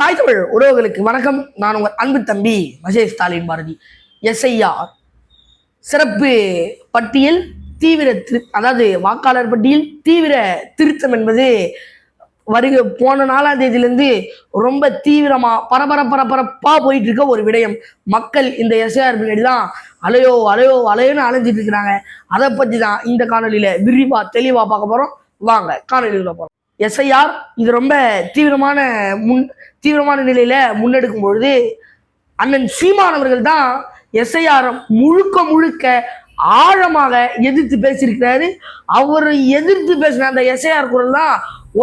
தாய் தமிழ் உறவுகளுக்கு வணக்கம். நான் உங்கள் அன்பு தம்பி மகேஷ் ஸ்டாலின் பாரதி. எஸ்ஐஆர் சிறப்பு பட்டியல் தீவிர திரு அதாவது வாக்காளர் பட்டியல் தீவிர திருத்தம் என்பது வருக போன நாலாம் தேதியிலேருந்து ரொம்ப தீவிரமாக பரபர பரபரப்பாக போயிட்டு இருக்க ஒரு விடயம். மக்கள் இந்த எஸ்ஐஆர் பின்னாடி தான் அலையோ அலையோ அலையோன்னு அலைஞ்சிட்டு இருக்கிறாங்க. அதை பற்றி தான் இந்த காணொலியில் விரிவாக தெளிவாக பார்க்க போகிறோம் வாங்க காணொலியில் போகிறோம் எஸ்ஐஆர் இது ரொம்ப தீவிரமான முன் தீவிரமான நிலையில முன்னெடுக்கும் பொழுது அண்ணன் சீமான் அவர்கள் தான் எஸ்ஐஆரம் முழுக்க முழுக்க ஆழமாக எதிர்த்து பேசியிருக்கிறாரு. அவர் எதிர்த்து பேசின அந்த எஸ்ஐஆர் குரல் தான்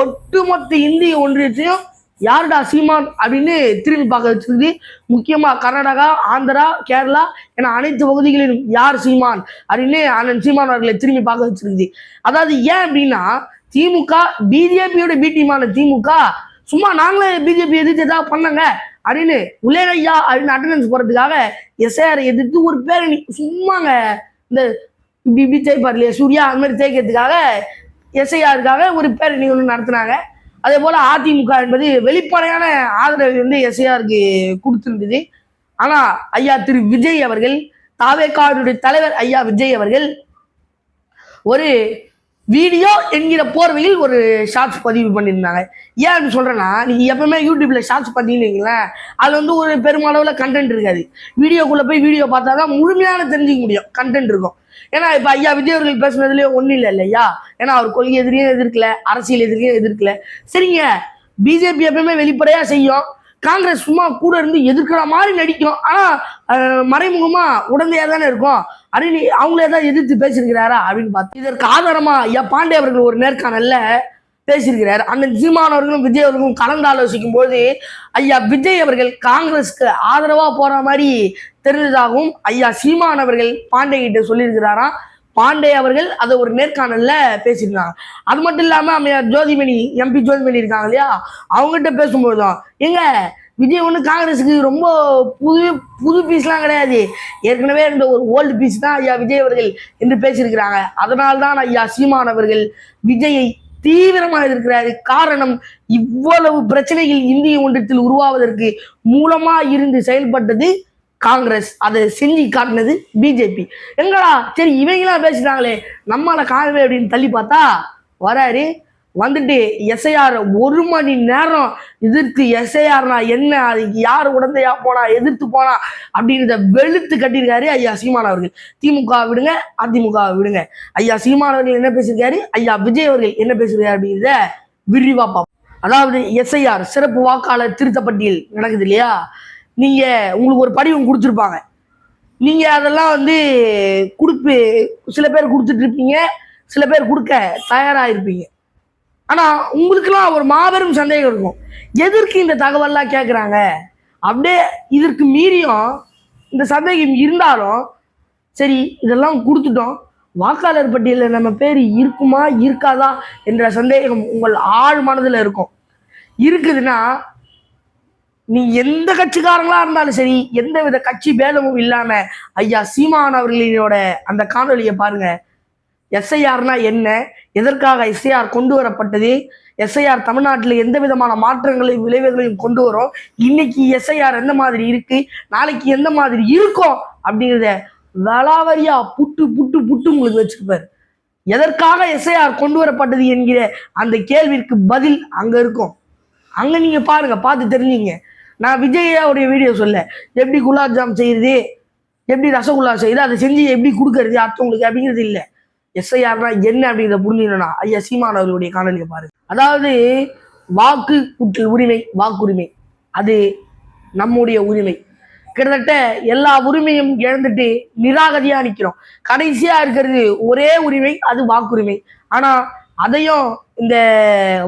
ஒட்டுமொத்த இந்திய ஒன்றியத்தையும் யாருடா சீமான் அப்படின்னு திரும்பி பார்க்க வச்சிருக்கு முக்கியமா கர்நாடகா ஆந்திரா கேரளா என அனைத்து பகுதிகளிலும் யார் சீமான் அப்படின்னு அண்ணன் சீமான் அவர்களை திரும்பி பார்க்க வச்சிருக்குது. அதாவது ஏன் அப்படின்னா திமுக பிஜேபியோட பி டீமான திமுக சும்மா நாங்களே பிஜேபி எதிர்த்து ஏதாவது பண்ணங்க அப்படின்னு உலேரையா அப்படின்னு அட்டண்டன்ஸ் போறதுக்காக எஸ்ஐஆர் எதிர்த்து ஒரு பேரணி சும்மாங்க. இந்த இப்படி இப்படி ஜெயிப்பார் இல்லையா சூர்யா அந்த மாதிரி ஜெயிக்கிறதுக்காக எஸ்ஐஆருக்காக ஒரு பேரணி ஒன்று நடத்தினாங்க. அதே போல அதிமுக என்பது வெளிப்படையான ஆதரவு வந்து எஸ்ஐஆருக்கு கொடுத்துருந்தது. ஆனா ஐயா திரு விஜய் அவர்கள் தாவேக்காடுடைய தலைவர் ஐயா விஜய் அவர்கள் ஒரு வீடியோ என்கிற போர்வையில் ஒரு ஷார்ட்ஸ் பதிவு பண்ணியிருந்தாங்க. ஏன் சொல்கிறேன்னா நீங்கள் எப்பவுமே யூடியூப்பில் ஷார்ட்ஸ் பார்த்தீங்கன்னு அது வந்து ஒரு பெருமளவில் கண்டென்ட் இருக்காது. வீடியோக்குள்ளே போய் வீடியோ பார்த்தா தான் முழுமையான தெரிஞ்சுக்க முடியும். கண்டென்ட் இருக்கும். ஏன்னா இப்போ ஐயா விஜய் அவர்கள் ஒன்றும் இல்லை இல்லையா? ஏன்னா அவர் கொள்கை எதிரியும் எதிர்க்கல அரசியல் எதிரியும் எதிர்க்கல. சரிங்க. பிஜேபி எப்பவுமே வெளிப்படையாக செய்யும். காங்கிரஸ் சும்மா கூட இருந்து எதிர்க்கிற மாதிரி நடிக்கும். ஆனால் மறைமுகமாக உடந்தையாக தானே இருக்கும். அப்படின்னு அவங்கள ஏதாவது எதிர்த்து பேசியிருக்கிறாரா அப்படின்னு பார்த்து இதற்கு ஆதாரமா ஐயா பாண்டே அவர்கள் ஒரு நேர்காணல்ல பேசியிருக்கிறார். அண்ணன் சீமான் அவர்களும் விஜய் அவர்களும் கலந்து ஆலோசிக்கும் போது ஐயா விஜய் அவர்கள் காங்கிரஸ்க்கு ஆதரவா போற மாதிரி தெரிஞ்சதாகவும் ஐயா சீமான் அவர்கள் பாண்டே கிட்ட சொல்லியிருக்கிறாராம் பாண்டே அவர்கள் அதை ஒரு நேர்காணல்ல பேசியிருந்தாங்க. அது மட்டும் இல்லாம அம்மையார் ஜோதிமணி எம்பி ஜோதிமணி இருக்காங்க இல்லையா? அவங்ககிட்ட பேசும்போதும் எங்க விஜய் ஒன்று காங்கிரஸுக்கு ரொம்ப புது புது பீஸ்லாம் கிடையாது. ஏற்கனவே இருந்த ஒரு ஓல்டு பீஸ் தான் ஐயா விஜய் அவர்கள் என்று பேசியிருக்கிறாங்க. அதனால்தான் ஐயா சீமான் அவர்கள் விஜயை தீவிரமாக எதிர்க்கிறாரு. காரணம் இவ்வளவு பிரச்சனைகள் இந்திய ஒன்றியத்தில் உருவாவதற்கு மூலமா இருந்து செயல்பட்டது காங்கிரஸ். அதை செஞ்சு காட்டினது பிஜேபி எங்கடா? சரி இவங்களாம் பேசிட்டாங்களே. நம்மளால காணவே அப்படின்னு தள்ளி பார்த்தா வராரு வந்துட்டு எஸ்ஐஆர் ஒரு மணி நேரம் எதிர்த்து எஸ்ஐஆர்னா என்ன? அது யார் உடந்தையா போனா எதிர்த்து போனா? அப்படின்றத வெளுத்து கட்டியிருக்காரு ஐயா சீமான் அவர்கள். திமுக விடுங்க அதிமுக விடுங்க. ஐயா சீமான் அவர்கள் என்ன பேசியிருக்காரு? ஐயா விஜய் அவர்கள் என்ன பேசியிருக்காரு அப்படிங்கிறத விரிவா பார்ப்போம். அதாவது எஸ்ஐஆர் சிறப்பு வாக்காளர் திருத்த பட்டியல் நடக்குது இல்லையா? நீங்க உங்களுக்கு ஒரு படிவம் கொடுத்துருப்பாங்க. நீங்க அதெல்லாம் வந்து கொடுப்பு சில பேர் கொடுத்துட்டு இருப்பீங்க சில பேர் கொடுக்க தயாராக இருப்பீங்க. ஆனால் உங்களுக்கெல்லாம் ஒரு மாபெரும் சந்தேகம் இருக்கும். எதற்கு இந்த தகவல்லாம் கேட்குறாங்க அப்படியே இதற்கு மீறியும் இந்த சந்தேகம் இருந்தாலும் சரி இதெல்லாம் கொடுத்துட்டோம். வாக்காளர் பட்டியலில் நம்ம பேர் இருக்குமா இருக்காதா என்ற சந்தேகம் உங்கள் ஆழ் மனதில் இருக்கும். இருக்குதுன்னா நீ எந்த கட்சிக்காரங்களா இருந்தாலும் சரி எந்த வித கட்சி பேதமும் இல்லாம ஐயா சீமான் அவர்களோட அந்த காணொலியை பாருங்க. எஸ்ஐஆர்னா என்ன? எதற்காக எஸ்ஐஆர் கொண்டு வரப்பட்டது? எஸ்ஐஆர் தமிழ்நாட்டில் எந்த விதமான மாற்றங்களையும் விளைவுகளையும் கொண்டு வரும்? இன்னைக்கு எஸ்ஐஆர் எந்த மாதிரி இருக்கு? நாளைக்கு எந்த மாதிரி இருக்கும்? அப்படிங்கிறத வளாவரியா புட்டு புட்டு புட்டு உங்களுக்கு வச்சிருப்பாரு எதற்காக எஸ்ஐஆர் கொண்டு வரப்பட்டது என்கிற அந்த கேள்விக்கு பதில் அங்க இருக்கும். அங்க நீங்க பாருங்க பார்த்து தெரிஞ்சுங்க. நான் விஜயாவுடைய வீடியோ சொல்ல எப்படி குலாப் ஜாம் செய்யுது? எப்படி ரசகுல்லா செய்யுது? அதை செஞ்சு எப்படி கொடுக்கறது? அடுத்தவங்களுக்கு அப்படிங்கிறது இல்லை. எஸ்ஐஆர்னா என்ன அப்படிங்கிறத புரிஞ்சுக்கணும்னா ஐயா சீமான் அவர்களுடைய காணொலியை பாருங்க. அதாவது வாக்கு கூட்டல் உரிமை வாக்குரிமை. அது நம்முடைய உரிமை. கிட்டத்தட்ட எல்லா உரிமையும் இழந்துட்டு நிராகதியா நிற்கிறோம் கடைசியா இருக்கிறது ஒரே உரிமை அது வாக்குரிமை. ஆனா அதையும் இந்த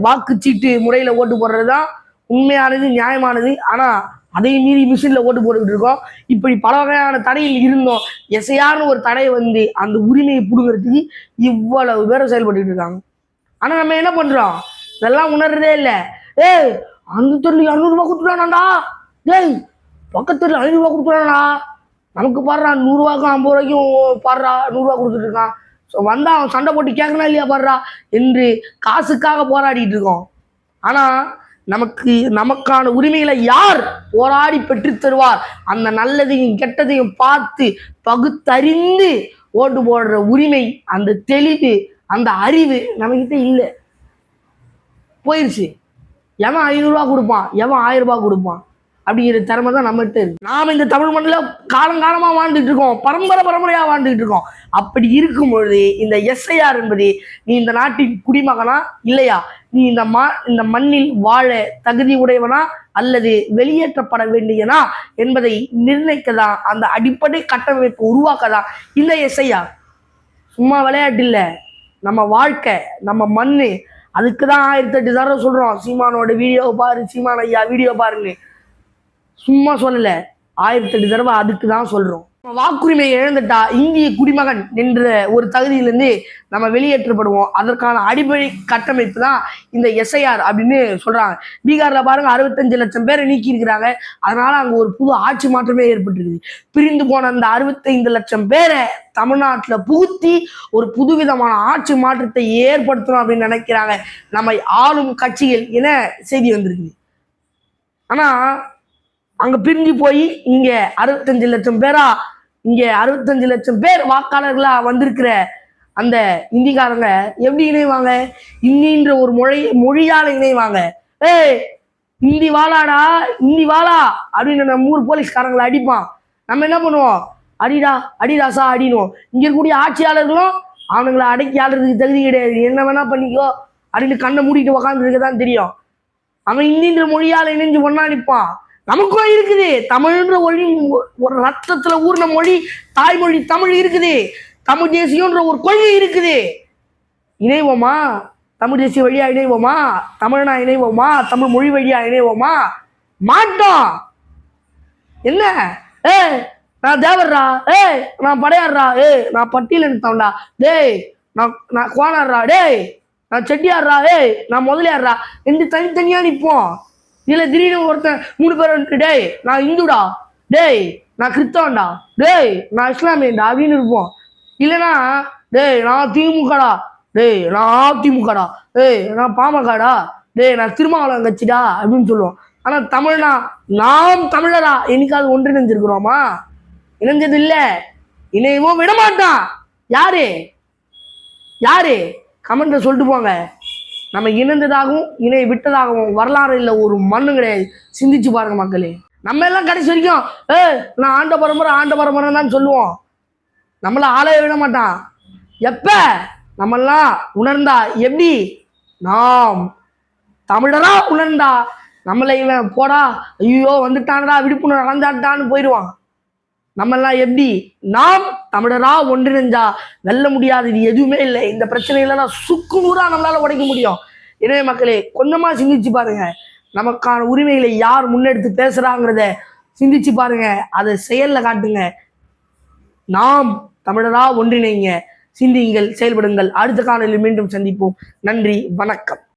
வாக்குச்சீட்டு முறையில ஓட்டு போடுறது தான் உண்மையானது நியாயமானது. ஆனா அதையும் மீறி மிஷினில் ஓட்டு போட்டுக்கிட்டு இருக்கோம். இப்படி பல வகையான தடையில் இருந்தோம். எசையான ஒரு தடை வந்து அந்த உரிமையை பிடுங்கிறதுக்கு இவ்வளவு பேரும் செயல்பட்டு இருக்காங்க. ஆனால் நம்ம என்ன பண்ணுறோம் இதெல்லாம் உணர்றதே இல்லை. ஏய் அந்த தொழில் இரநூறுபா கொடுத்துட்டானாண்டா. டேய் பக்கத்துல ஐநூறுரூவா கொடுத்துட்டானா நமக்கு பாடுறா நூறுரூவாக்கும் ஐம்பது ரூபாய்க்கும் பாடுறா நூறுரூவா கொடுத்துட்டு இருக்கான். ஸோ வந்தால் அவன் சண்டை போட்டு கேட்கலாம் இல்லையா பாடுறா? என்று காசுக்காக போராடிட்டு இருக்கோம். ஆனால் நமக்கு நமக்கான உரிமைகளை யார் போராடி பெற்று தருவார்? அந்த நல்லதையும் கெட்டதையும் பார்த்து பகுத்தறிந்து ஓட்டு போடுற உரிமை அந்த தெளிவு அந்த அறிவு நம்மகிட்ட இல்லை. போயிருச்சு. எவன் ஐநூறுரூவா கொடுப்பான்? எவன் ஆயிரம் ரூபாய் கொடுப்பான்? அப்படிங்கிற திறமை தான் நம்மகிட்ட இருக்கு. நாம இந்த தமிழ் மண்ணில் காலங்காலமாக வாழ்ந்துட்டு இருக்கோம். பரம்பரை பரம்பரையாக வாழ்ந்துட்டு இருக்கோம். அப்படி இருக்கும் பொழுது இந்த எஸ்ஐஆர் என்பது நீ இந்த நாட்டின் குடிமகனா இல்லையா? நீ இந்த மா இந்த மண்ணில் வாழ தகுதி உடையவனா அல்லது வெளியேற்றப்பட வேண்டியனா என்பதை நிர்ணயிக்க தான் அந்த அடிப்படை கட்டமைப்பு உருவாக்க தான் இந்த எஸ்ஐஆர் சும்மா விளையாட்டு இல்லை. நம்ம வாழ்க்கை நம்ம மண்ணு. அதுக்கு தான் ஆயிரத்தி எட்டு தடவை சொல்கிறோம் சீமானோட வீடியோ பாரு சீமான ஐயா வீடியோ பாருன்னு. சும்மா சொல்லலை. ஆயிரத்தி எட்டு தடவை அதுக்கு தான் சொல்கிறோம் வாக்குரிமை இழந்துட்டா இந்திய குடிமகன் என்ற ஒரு தகுதியிலேருந்து நம்ம வெளியேற்றப்படுவோம். அதற்கான அடிப்படை கட்டமைப்பு தான் இந்த எஸ்ஐஆர் அப்படின்னு சொல்கிறாங்க பீகாரில் பாருங்க அறுபத்தஞ்சு லட்சம் பேரை நீக்கி இருக்கிறாங்க அதனால அங்கே ஒரு புது ஆட்சி மாற்றமே ஏற்பட்டிருக்குது. பிரிந்து போன அந்த அறுபத்தைந்து லட்சம் பேரை தமிழ்நாட்டில் புகுத்தி ஒரு புதுவிதமான ஆட்சி மாற்றத்தை ஏற்படுத்தணும் அப்படின்னு நினைக்கிறாங்க. நம்மை ஆளும் கட்சிகள் என செய்தி வந்திருக்குது. ஆனால் அங்கே பிரிஞ்சு போய் இங்கே அறுபத்தஞ்சு லட்சம் பேரா இங்கே அறுபத்தஞ்சு லட்சம் பேர் வாக்காளர்களாக வந்திருக்கிற அந்த இந்திக்காரங்க எப்படி இணைவாங்க? இந்தின்ற ஒரு மொழி மொழியால் இணைவாங்க. ஏய் இந்தி வாழாடா இந்தி வாழா அப்படின்னு நம்ம ஊர் போலீஸ்காரங்களை அடிப்பான். நம்ம என்ன பண்ணுவோம்? அடிடா அடிடாசா அடினோம் இங்க இருக்கக்கூடிய ஆட்சியாளர்களும் அவனுங்களை அடக்கி ஆளுறதுக்கு தகுதி கிடையாது. என்ன வேணா பண்ணிக்கோ அப்படின்னு கண்ணை மூடிட்டு உக்காந்துருக்க தான் தெரியும். அவன் இந்தின்ற மொழியால் இணைஞ்சு ஒன்னா நிற்பான் நமக்கும் இருக்குது. தமிழ்ன்ற மொழி ஒரு ரத்தத்துல ஊர்ன மொழி தாய்மொழி தமிழ் இருக்குது. தமிழ் தேசியன்ற ஒரு கொள்கை இருக்குது. இணைவோமா? தமிழ் தேசிய வழியா இணைவோமா? தமிழனா இணைவோமா? தமிழ் மொழி வழியா இணைவோமா? மாட்டோம். என்ன? ஏ நான் தேவர்ரா ஏய் நான் படையாடுறா ஏய் நான் பட்டியல் தவண்டா டேய் நான் நான் கோனாடுறா டேய் நான் செட்டியாடுறா ஏய் நான் முதலியாடுறா ரெண்டு தனித்தனியா நிற்போம். இதுல திடீர்னு ஒருத்தன் மூணு பேர் டேய் நான் இந்துடா. டேய் நான் கிறிஸ்தவன்டா. டேய் நான் இஸ்லாமியன்டா அப்படின்னு இருப்போம். இல்லைனா டேய் நான் திமுகடா. டேய் நான் அதிமுகடா. டேய் நான் பாமகடா. டேய் நான் திருமாவளம் கட்சிடா அப்படின்னு சொல்லுவோம். ஆனால் தமிழ்னா நாம் தமிழரா என்னைக்காவது ஒன்றிணைஞ்சிருக்கிறோமா? இணைஞ்சது இல்லை இணையவும் விடமாட்டான். யாரு? யாரு? கமெண்ட்ல சொல்லிட்டு போங்க. நம்ம இணைந்ததாகவும் இணை விட்டதாகவும் வரலாறு இல்லை ஒரு மண்ணு கிடையாது. சிந்திச்சு பாருங்க மக்களே. நம்ம எல்லாம் கடைசி வரைக்கும் ஏ நான் ஆண்ட பரம்பரை ஆண்ட பரம்பரை தான் சொல்லுவோம். நம்மள ஆளைய விட மாட்டான். எப்ப? நம்மெல்லாம் உணர்ந்தா எப்படி? நாம் தமிழரா உணர்ந்தா நம்மளை இவன் போடா ஐயோ வந்துட்டான்டா விழிப்புணர்வு நடந்தாட்டான்னு போயிடுவான். நம்மெல்லாம் எப்படி? நாம் தமிழரா ஒன்றிணைஞ்சா வெல்ல முடியாது இது எதுவுமே இல்லை. இந்த பிரச்சனையில சுக்கு நூறா நம்மளால உடைக்க முடியும். எனவே மக்களே கொஞ்சமா சிந்திச்சு பாருங்க. நமக்கான உரிமைகளை யார் முன்னெடுத்து பேசுறாங்கிறத சிந்திச்சு பாருங்க. அதை செயல்ல காட்டுங்க. நாம் தமிழரா ஒன்றிணைங்க. சிந்தியுங்கள் செயல்படுங்கள். அடுத்த காலையில் மீண்டும் சந்திப்போம். நன்றி வணக்கம்.